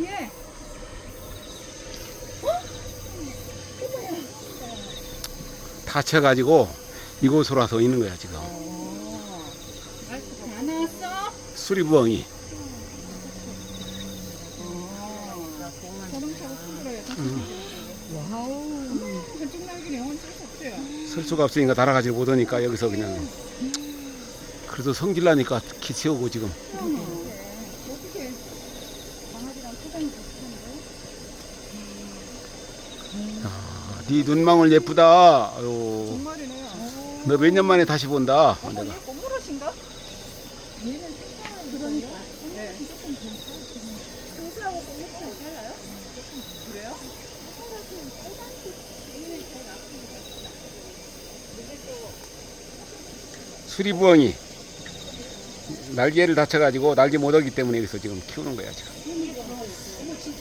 예. 다쳐가지고 이곳으로 와서 있는 거야 지금. 다 나왔어? 수리부엉이. 자동차가 풀어요. 와우. 한쪽 날개는 영원 쓸수 없어요. 쓸 수가 없으니까 날아가지 못하니까 여기서 그냥. 그래도 성질나니까 키 세우고 지금. 어떻게 아, 네 눈망울 예쁘다. 아유, 정말이네요. 너 몇 년 만에 다시 본다. 어머, 내가. 얘 꽃무릇인가? 얘는 그러니까. 네. 평소하고 꽃잎이 잘 달라요? 그래요? 수리부엉이. 날개를 다쳐가지고 날개 못 오기 때문에 여기서 지금 키우는 거야 지금. 어머 진짜